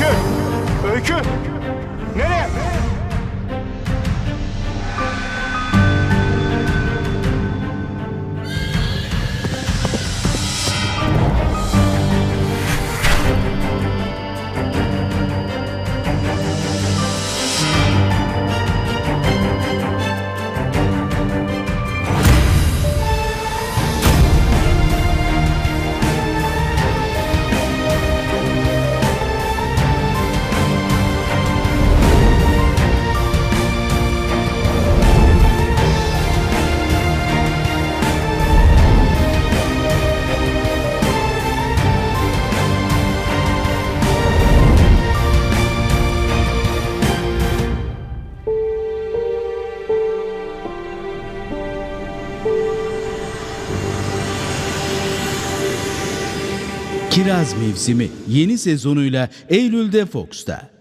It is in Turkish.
Öykü! Öykü! Nereye? Kiraz Mevsimi yeni sezonuyla Eylül'de Fox'ta.